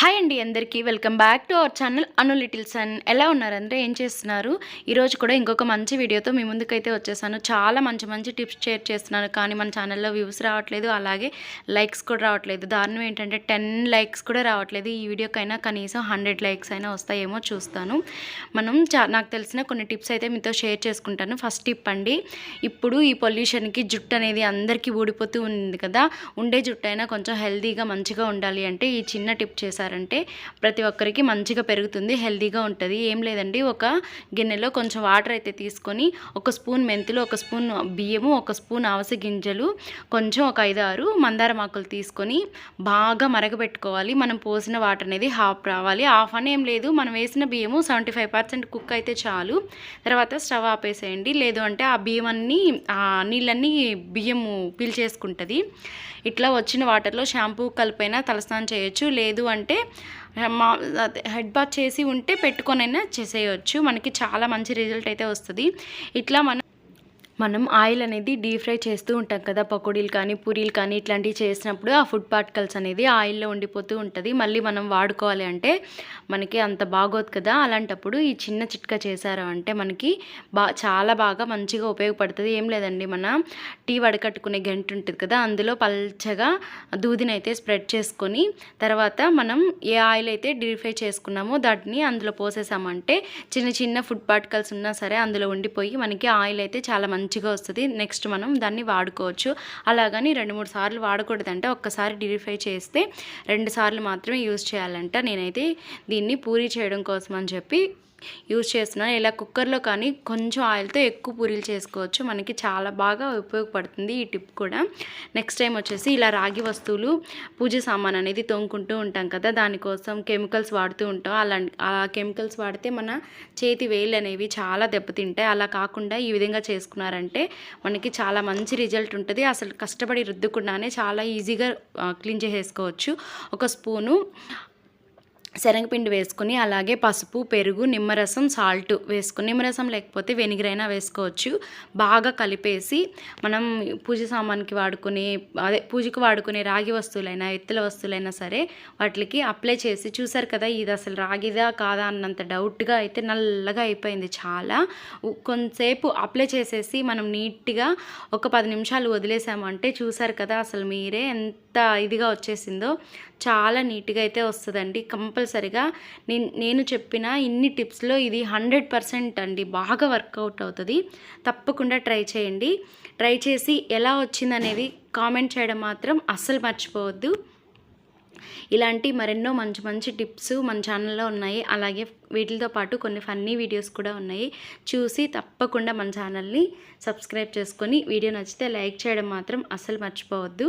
Hi అండి అందరికీ. Welcome back to our channel Anu little son. ఎలా ఉన్నారందరూ ఏం చేస్తున్నారు? ఈరోజు కూడా ఇంకొక మంచి వీడియోతో మీ ముందుకైతే వచ్చేసాను. చాలా మంచి మంచి టిప్స్ షేర్ చేస్తున్నాను. కానీ మన ఛానల్లో వ్యూస్ రావట్లేదు. అలాగే లైక్స్ కూడా రావట్లేదు. దారుణం ఏంటంటే టెన్ లైక్స్ కూడా రావట్లేదు. ఈ వీడియోకైనా కనీసం హండ్రెడ్ లైక్స్ అయినా వస్తాయేమో చూస్తాను. మనం చా నాకు తెలిసిన కొన్ని టిప్స్ అయితే మీతో షేర్ చేసుకుంటాను. ఫస్ట్ టిప్ అండి ఇప్పుడు ఈ పొల్యూషన్కి జుట్టు అనేది అందరికీ ఊడిపోతూ ఉంది కదా. ఉండే జుట్టు అయినా కొంచెం హెల్తీగా మంచిగా ఉండాలి అంటే ఈ చిన్న టిప్ చేశారు. చేశారంటే ప్రతి ఒక్కరికి మంచిగా పెరుగుతుంది హెల్తీగా ఉంటుంది. ఏం లేదండి ఒక గిన్నెలో కొంచెం వాటర్ అయితే తీసుకొని ఒక స్పూన్ మెంతులు ఒక స్పూన్ బియ్యము ఒక స్పూన్ ఆవస గింజలు కొంచెం ఒక ఐదు ఆరు మందారం ఆకులు తీసుకొని బాగా మరగబెట్టుకోవాలి. మనం పోసిన వాటర్ అనేది హాఫ్ రావాలి. హాఫ్ అని ఏం లేదు మనం వేసిన బియ్యము సెవెంటీ ఫైవ్ పర్సెంట్ కుక్ అయితే చాలు. తర్వాత స్టవ్ ఆపేసేయండి. లేదు అంటే ఆ బియ్యం అన్నీ ఆ నీళ్ళన్నీ బియ్యము పీల్చేసుకుంటుంది. ఇట్లా వచ్చిన వాటర్లో షాంపూ కలిపైనా తలస్నానం చేయొచ్చు. లేదు అంటే మా హెడ్ బాత్ చేసి ఉంటే పెట్టుకొనైనా చేసేయచ్చు. మనకి చాలా మంచి రిజల్ట్ అయితే వస్తుంది. ఇట్లా మనం మనం ఆయిల్ అనేది డీప్ ఫ్రై చేస్తూ ఉంటాం కదా పకోడీలు కానీ పూరీలు కానీ ఇట్లాంటివి చేసినప్పుడు ఆ ఫుడ్ పార్టికల్స్ అనేది ఆయిల్లో ఉండిపోతూ ఉంటుంది. మళ్ళీ మనం వాడుకోవాలి అంటే మనకి అంత బాగోదు కదా. అలాంటప్పుడు ఈ చిన్న చిట్కా చేశారు అంటే మనకి బా చాలా బాగా మంచిగా ఉపయోగపడుతుంది. ఏం లేదండి మన టీ వడకట్టుకునే గంట ఉంటుంది కదా అందులో పల్చగా దూదినైతే స్ప్రెడ్ చేసుకొని తర్వాత మనం ఏ ఆయిల్ అయితే డీప్ ఫ్రై చేసుకున్నామో దాటిని అందులో పోసేసామంటే చిన్న చిన్న ఫుడ్ పార్టికల్స్ ఉన్నా సరే అందులో ఉండిపోయి మనకి ఆయిల్ అయితే చాలా మంచిగా వస్తుంది. నెక్స్ట్ మనం దాన్ని వాడుకోవచ్చు. అలాగని రెండు మూడు సార్లు వాడకూడదంటే. ఒక్కసారి డీప్ ఫ్రై చేస్తే రెండు సార్లు మాత్రమే యూజ్ చేయాలంట. నేనైతే దీన్ని పూరి చేయడం కోసం అని చెప్పి యూజ్ చేస్తున్నాను ఇలా కుక్కర్లో కానీ కొంచెం ఆయిల్తో ఎక్కువ పూరీలు చేసుకోవచ్చు. మనకి చాలా బాగా ఉపయోగపడుతుంది ఈ టిప్ కూడా. నెక్స్ట్ టైం వచ్చేసి ఇలా రాగి వస్తువులు పూజ సామాన్ అనేది తోముకుంటూ ఉంటాం కదా. దానికోసం కెమికల్స్ వాడుతూ ఉంటాం. అలా ఆ కెమికల్స్ వాడితే మన చేతి వేళ్ళు అనేవి చాలా దెబ్బతింటాయి. అలా కాకుండా ఈ విధంగా చేసుకున్నారంటే మనకి చాలా మంచి రిజల్ట్ ఉంటుంది. అసలు కష్టపడి రుద్దుకుండానే చాలా ఈజీగా క్లీన్ చేసేసుకోవచ్చు. ఒక స్పూను శనగపిండి వేసుకొని అలాగే పసుపు పెరుగు నిమ్మరసం సాల్ట్ వేసుకుని నిమ్మరసం లేకపోతే వెనిగర్ అయినా వేసుకోవచ్చు. బాగా కలిపేసి మనం పూజ సామాన్కి వాడుకునే అదే పూజకు వాడుకునే రాగి వస్తువులైనా ఎత్తుల వస్తువులైనా సరే వాటికి అప్లై చేసి చూసారు కదా ఇది అసలు రాగిదా కాదా అన్నంత డౌట్గా అయితే నల్లగా అయిపోయింది చాలా. కొంతసేపు అప్లై చేసేసి మనం నీట్గా ఒక పది నిమిషాలు వదిలేసామంటే చూసారు కదా అసలు మీరే ఎంత ఎంత ఇదిగా వచ్చేసిందో చాలా నీట్గా అయితే వస్తుందండి. కంపల్సరిగా నేను నేను చెప్పిన ఇన్ని టిప్స్లో ఇది హండ్రెడ్ పర్సెంట్ అండి. బాగా వర్కౌట్ అవుతుంది. తప్పకుండా ట్రై చేయండి. ట్రై చేసి ఎలా వచ్చిందనేది కామెంట్ చేయడం మాత్రం అస్సలు మర్చిపోవద్దు. ఇలాంటి మరెన్నో మంచి మంచి టిప్స్ మన ఛానల్లో ఉన్నాయి. అలాగే వీటితో పాటు కొన్ని ఫన్నీ వీడియోస్ కూడా ఉన్నాయి. చూసి తప్పకుండా మన ఛానల్ని సబ్స్క్రైబ్ చేసుకొని వీడియో నచ్చితే లైక్ చేయడం మాత్రం అస్సలు మర్చిపోవద్దు.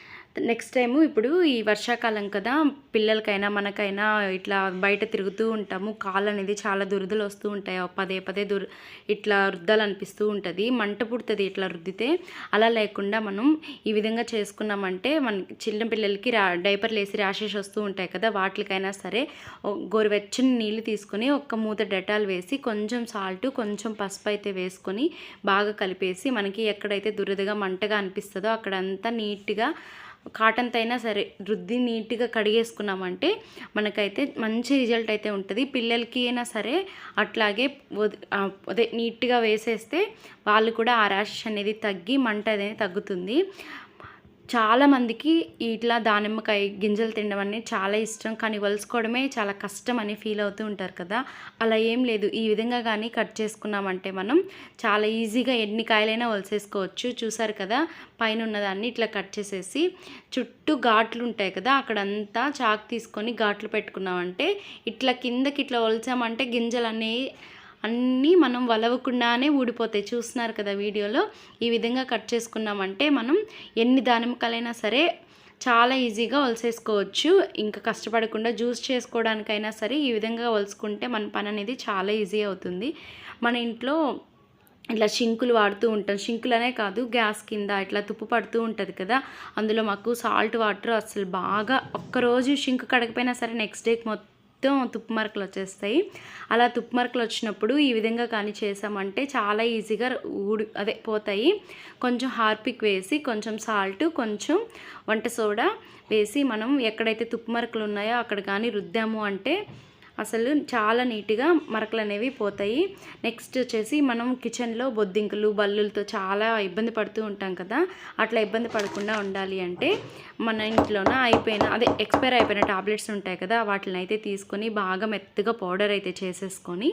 నెక్స్ట్ టైము ఇప్పుడు ఈ వర్షాకాలం కదా పిల్లలకైనా మనకైనా ఇట్లా బయట తిరుగుతూ ఉంటాము. కాళ్ళు అనేది చాలా దురదలు వస్తూ ఉంటాయి. పదే పదే దుర్ ఇట్లా రుద్దాలనిపిస్తూ ఉంటుంది. మంట పుడుతుంది ఇట్లా రుద్దితే. అలా లేకుండా మనం ఈ విధంగా చేసుకున్నామంటే మన చిన్న పిల్లలకి రా డైపర్లు వేసి ర్యాషెస్ వస్తూ ఉంటాయి కదా వాటికైనా సరే గోరువెచ్చని నీళ్ళు తీసుకొని ఒక్క మూత డెటాల్ వేసి కొంచెం సాల్ట్ కొంచెం పసుపు అయితే వేసుకొని బాగా కలిపేసి మనకి ఎక్కడైతే దురదగా మంటగా అనిపిస్తుందో అక్కడంతా నీట్గా కాటన్తో అయినా సరే రుద్ది నీట్గా కడిగేసుకున్నామంటే మనకైతే మంచి రిజల్ట్ అయితే ఉంటుంది. పిల్లలకి అయినా సరే అట్లాగే అదే నీట్గా వేసేస్తే వాళ్ళు కూడా ఆ ర్యాష్ అనేది తగ్గి మంట అనేది తగ్గుతుంది. చాలామందికి ఇట్లా దానిమ్మకాయ గింజలు తినడం అనేది చాలా ఇష్టం. కానీ వలుసుకోవడమే చాలా కష్టం అని ఫీల్ అవుతూ ఉంటారు కదా. అలా ఏం లేదు. ఈ విధంగా కానీ కట్ చేసుకున్నామంటే మనం చాలా ఈజీగా ఎన్ని కాయలైనా వలసేసుకోవచ్చు. చూసారు కదా? పైన ఉన్నదాన్ని ఇట్లా కట్ చేసేసి చుట్టూ ఘాట్లు ఉంటాయి కదా? అక్కడంతా చాకు తీసుకొని ఘాట్లు పెట్టుకున్నామంటే ఇట్లా కిందకి ఇట్లా వలిచామంటే గింజలు అనేవి అన్నీ మనం వలవకుండానే ఊడిపోతాయి. చూస్తున్నారు కదా వీడియోలో? ఈ విధంగా కట్ చేసుకున్నామంటే మనం ఎన్ని దానిమ్మకాయలైనా సరే చాలా ఈజీగా వలసేసుకోవచ్చు. ఇంకా కష్టపడకుండా జ్యూస్ చేసుకోవడానికైనా సరే ఈ విధంగా వలుసుకుంటే మన పని అనేది చాలా ఈజీ అవుతుంది. మన ఇంట్లో ఇట్లా షింకులు వాడుతూ ఉంటాం. షింకులనే కాదు గ్యాస్ కింద ఇట్లా తుప్పు పడుతూ ఉంటుంది కదా? అందులో మాకు సాల్ట్ వాటర్ అసలు బాగా ఒక్కరోజు షింక్ కడకపోయినా సరే నెక్స్ట్ డేకి మొత్తం మొత్తం తుప్పు మరకలు వచ్చేస్తాయి. అలా తుప్పు మరకలు వచ్చినప్పుడు ఈ విధంగా కానీ చేసామంటే చాలా ఈజీగా ఊడి అదే పోతాయి. కొంచెం హార్పిక్ వేసి కొంచెం సాల్ట్ కొంచెం వంట సోడా వేసి మనం ఎక్కడైతే తుప్పు మరకలు ఉన్నాయో అక్కడ కానీ రుద్దాము అంటే అసలు చాలా నీట్గా మరకలు అనేవి పోతాయి. నెక్స్ట్ వచ్చేసి మనం కిచెన్లో బొద్దింకలు బల్లులతో చాలా ఇబ్బంది పడుతూ ఉంటాం కదా అట్లా ఇబ్బంది పడకుండా ఉండాలి అంటే మన ఇంట్లోన అయిపోయిన అదే ఎక్స్పైర్ అయిపోయిన టాబ్లెట్స్ ఉంటాయి కదా వాటిని అయితే తీసుకొని బాగా మెత్తగా పౌడర్ అయితే చేసేసుకొని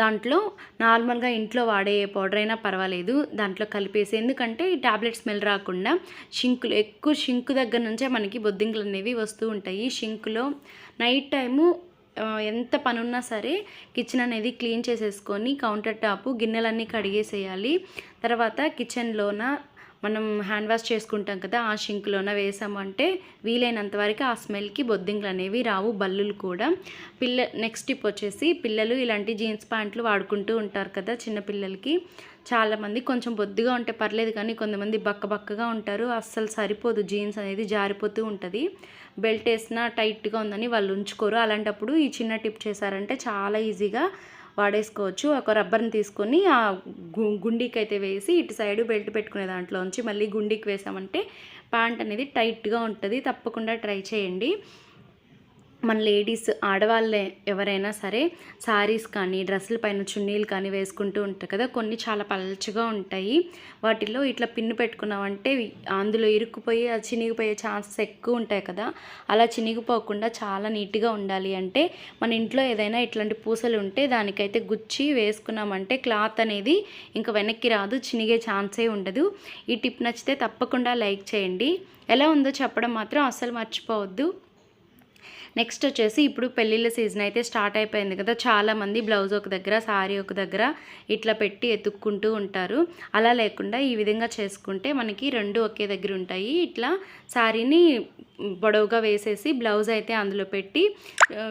దాంట్లో నార్మల్గా ఇంట్లో వాడే పౌడర్ అయినా పర్వాలేదు దాంట్లో కలిపేసి. ఎందుకంటే ఈ టాబ్లెట్ స్మెల్ రాకుండా షింకులు ఎక్కువ షింకు దగ్గర నుంచే మనకి బొద్దింకలు అనేవి వస్తూ ఉంటాయి. షింకులో నైట్ టైము ఎంత పనున్నా సరే కిచెన్ అనేది క్లీన్ చేసేసుకొని కౌంటర్ టాపు గిన్నెలన్నీ కడిగేసేయాలి. తర్వాత కిచెన్లోన మనం హ్యాండ్ వాష్ చేసుకుంటాం కదా ఆ షింక్లోన వేసామంటే వీలైనంత వరకు ఆ స్మెల్కి బొద్దింకలు అనేవి రావు బల్లులు కూడా. పిల్ల నెక్స్ట్ టిప్ వచ్చేసి పిల్లలు ఇలాంటి జీన్స్ ప్యాంట్లు వాడుకుంటూ ఉంటారు కదా చిన్న పిల్లలకి. చాలామంది కొంచెం బొద్దుగా ఉంటే పర్లేదు కానీ కొంతమంది బక్క బక్కగా ఉంటారు అస్సలు సరిపోదు జీన్స్ అనేది జారిపోతూ ఉంటుంది. బెల్ట్ వేసినా టైట్గా ఉందని వాళ్ళు ఉంచుకోరు. అలాంటప్పుడు ఈ చిన్న టిప్ చేశారంటే చాలా ఈజీగా వాడేసుకోవచ్చు. ఒక రబ్బర్ని తీసుకొని ఆ గు గుండీకి అయితే వేసి ఇటు సైడ్ బెల్ట్ పెట్టుకునే దాంట్లోంచి మళ్ళీ గుండీకి వేసామంటే ప్యాంట్ అనేది టైట్గా ఉంటుంది. తప్పకుండా ట్రై చేయండి. మన లేడీస్ ఆడవాళ్ళే ఎవరైనా సరే సారీస్ కానీ డ్రెస్సుల పైన చున్నీలు కానీ వేసుకుంటూ ఉంటారు కదా. కొన్ని చాలా పలచగా ఉంటాయి. వాటిల్లో ఇట్లా పిన్ను పెట్టుకున్నామంటే అందులో ఇరుక్కుపోయి అది చినిగిపోయే ఛాన్సెస్ ఎక్కువ ఉంటాయి కదా. అలా చినిగిపోకుండా చాలా నీట్గా ఉండాలి అంటే మన ఇంట్లో ఏదైనా ఇట్లాంటి పూసలు ఉంటే దానికైతే గుచ్చి వేసుకున్నామంటే క్లాత్ అనేది ఇంకా వెనక్కి రాదు చినిగే ఛాన్సే ఉండదు. ఈ టిప్ నచ్చితే తప్పకుండా లైక్ చేయండి. ఎలా ఉందో చెప్పడం మాత్రం అస్సలు మర్చిపోవద్దు. నెక్స్ట్ వచ్చేసి ఇప్పుడు పెళ్ళిళ్ళ సీజన్ అయితే స్టార్ట్ అయిపోయింది కదా. చాలామంది బ్లౌజ్ ఒక దగ్గర శారీ ఒక దగ్గర ఇట్లా పెట్టి ఎత్తుక్కుంటూ ఉంటారు. అలా లేకుండా ఈ విధంగా చేసుకుంటే మనకి రెండు ఒకే దగ్గర ఉంటాయి. ఇట్లా శారీని పొడవుగా వేసేసి బ్లౌజ్ అయితే అందులో పెట్టి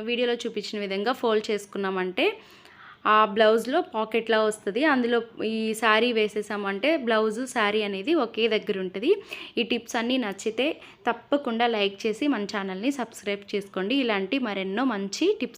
వీడియోలో చూపించిన విధంగా ఫోల్డ్ చేసుకున్నామంటే ఆ బ్లౌజ్లో పాకెట్లా వస్తుంది. అందులో ఈ శారీ వేసేసామంటే బ్లౌజు శారీ అనేది ఒకే దగ్గర ఉంటుంది. ఈ టిప్స్ అన్నీ నచ్చితే తప్పకుండా లైక్ చేసి మన ఛానల్ని సబ్స్క్రైబ్ చేసుకోండి. ఇలాంటి మరెన్నో మంచి టిప్స్